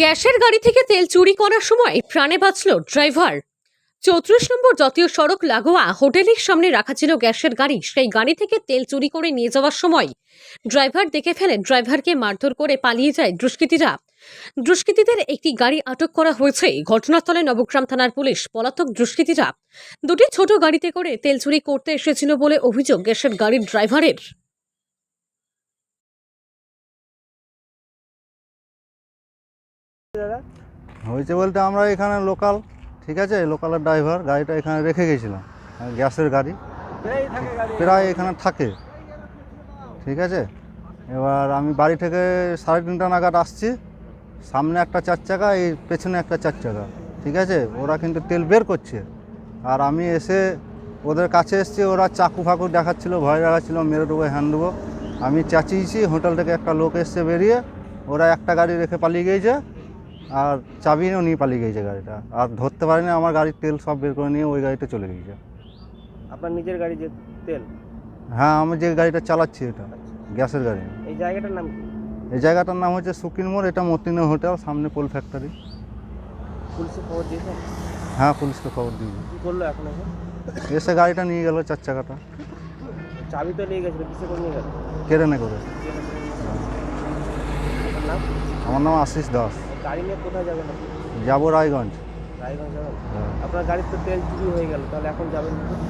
গ্যাসের গাড়ি থেকে তেল চুরি করার সময় প্রাণে বাঁচল ড্রাইভার। চৌত্রিশ নম্বর জাতীয় সড়ক লাগোয়া হোটেলের সামনে রাখা ছিল গ্যাসের গাড়ি। সেই গাড়ি থেকে তেল চুরি করে নিয়ে যাওয়ার সময় ড্রাইভার দেখে ফেলে ড্রাইভারকে মারধর করে পালিয়ে যায় দুষ্কৃতীরা। দুষ্কৃতীদের একটি গাড়ি আটক করা হয়েছে। ঘটনাস্থলে নবগ্রাম থানার পুলিশ পলাতক দুষ্কৃতীরা দুটি ছোট গাড়িতে করে তেল চুরি করতে এসেছিল বলে অভিযোগ গ্যাসের গাড়ির ড্রাইভারের। হয়েছে বলতে আমরা এখানে লোকাল, ঠিক আছে? লোকালের ড্রাইভার গাড়িটা এখানে রেখে গেছিলাম আর গ্যাসের গাড়ি। প্রায় এখানে থাকে, ঠিক আছে? এবার আমি বাড়ি থেকে সাড়ে তিনটা নাগাদ আসছি। সামনে একটা চার চাকা এই পেছনে একটা চার চাকা। ঠিক আছে? ওরা কিন্তু তেল বের করছে। আর আমি এসে ওদের কাছে এসেছি ওরা চাকু ফাকু দেখাচ্ছিলো ভয় দেখাচ্ছিল মেরে দেবো হ্যান্ড দেবো। আমি চাচিয়েছি হোটেল থেকে একটা লোক এসছে বেরিয়ে ওরা একটা গাড়ি রেখে পালিয়ে গিয়েছে আর চাবিও নিয়ে পালিয়ে গিয়েছে গাড়িটা। আর ধরতে পারিনি আমার গাড়ির তেল সব বের করে নিয়ে ওই গাড়িটা চলে গিয়েছে। আপনার নিজের গাড়ি যে তেল? হ্যাঁ আমি যে গাড়িটা চালাচ্ছি এটা গ্যাসের গাড়ি। এই জায়গাটার নাম কি? এই জায়গাটার নাম হচ্ছে সুকিন মোড় এটা মতিনো হোটেল সামনে পোল ফ্যাক্টরি। পুলিশে খবর দিয়েছেন হ্যাঁ পুলিশকে খবর দিয়েছি। কি করল এখন এখন? এসে গাড়িটা নিয়ে গেল চার চাকাটা। চাবি তো নিয়ে গেছিল কিসে করে নিয়ে গেল? কেড়ে নে করে নাম? আমার নাম আশিস দাস। গাড়ি নিয়ে কোথায় যাবেন আপনি? যাব রায়গঞ্জ। রায়গঞ্জ যাবেন? হ্যাঁ। আপনার গাড়ির তো তেল চুরি হয়ে গেল তাহলে এখন যাবেন কোথায়?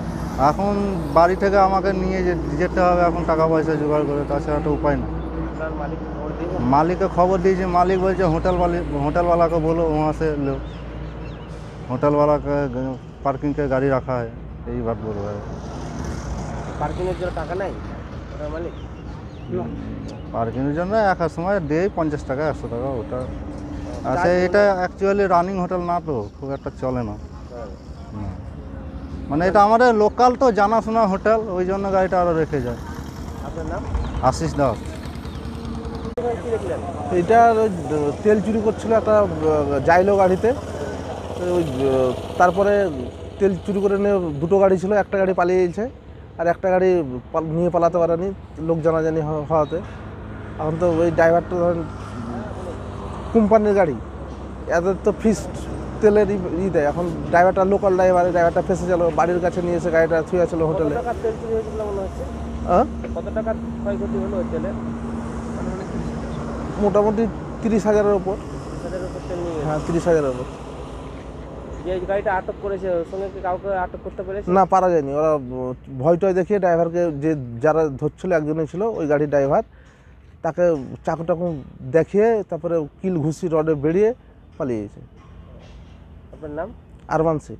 এখন বাড়ি থেকে আমাকে নিয়ে যে- যেতে হবে এখন টাকা পয়সা জোগাড় করে তাছাড়া তো উপায় না मालिक খবর দিয়েছে? মালিক বলছে হোটেল হোটেলওয়ালাকে বলো होटल লোক হোটেলওয়ালাকে পার্কিংকে গাড়ি রাখা হয় होटल वाला का পার্কিংয়ের জন্য টাকা নাই? মালিক? পার্কিংয়ের জন্য এক সময় দেয় পঞ্চাশ টাকা একশো টাকা ওটা। আচ্ছা এটা অ্যাকচুয়ালি রানিং হোটেল না তো খুব একটা চলে না। হ্যাঁ। মানে এটা আমাদের লোকাল তো জানাশোনা হোটেল ওই জন্য গাড়িটা আরও রেখে যায়। আপনার নাম? আশিস দাস। এটা তেল চুরি করছিল একটা জাইলো গাড়িতে। ওই তারপরে তেল চুরি করে নিয়ে দুটো গাড়ি ছিল, একটা গাড়ি পালিয়ে গেছে, আর একটা গাড়ি নিয়ে পালাতে পারেনি, লোক জানাজানি হওয়াতে। এখন তো ওই ড্রাইভারটা ধরেন কোম্পানির গাড়ি, এদের তো ফিস তেলের ই দেয়। এখন ড্রাইভারটা লোকাল ড্রাইভার ড্রাইভারটা ফেসে গেল, বাড়ির কাছে নিয়ে এসে গাড়িটা থুয়ে ছিল হোটেলে কত টাকার ক্ষয়ক্ষতি হলো তেলে? মোটামুটি তিরিশ হাজারের ওপর হ্যাঁ তিরিশ হাজারের ওপর যে গাড়িটা আটক করেছে ওর সঙ্গে কি কাউকে আটক করতে পেরেছে? না পারা যায়নি। ওরা ভয় টয় দেখিয়ে ড্রাইভারকে যে যারা ধরছিল একজনই ছিল ওই গাড়ির ড্রাইভার তাকে চাকু টাকু দেখিয়ে তারপরে কিল ঘুষি রডে বেরিয়ে পালিয়ে গেছে। আপনার নাম? আরমান সিং।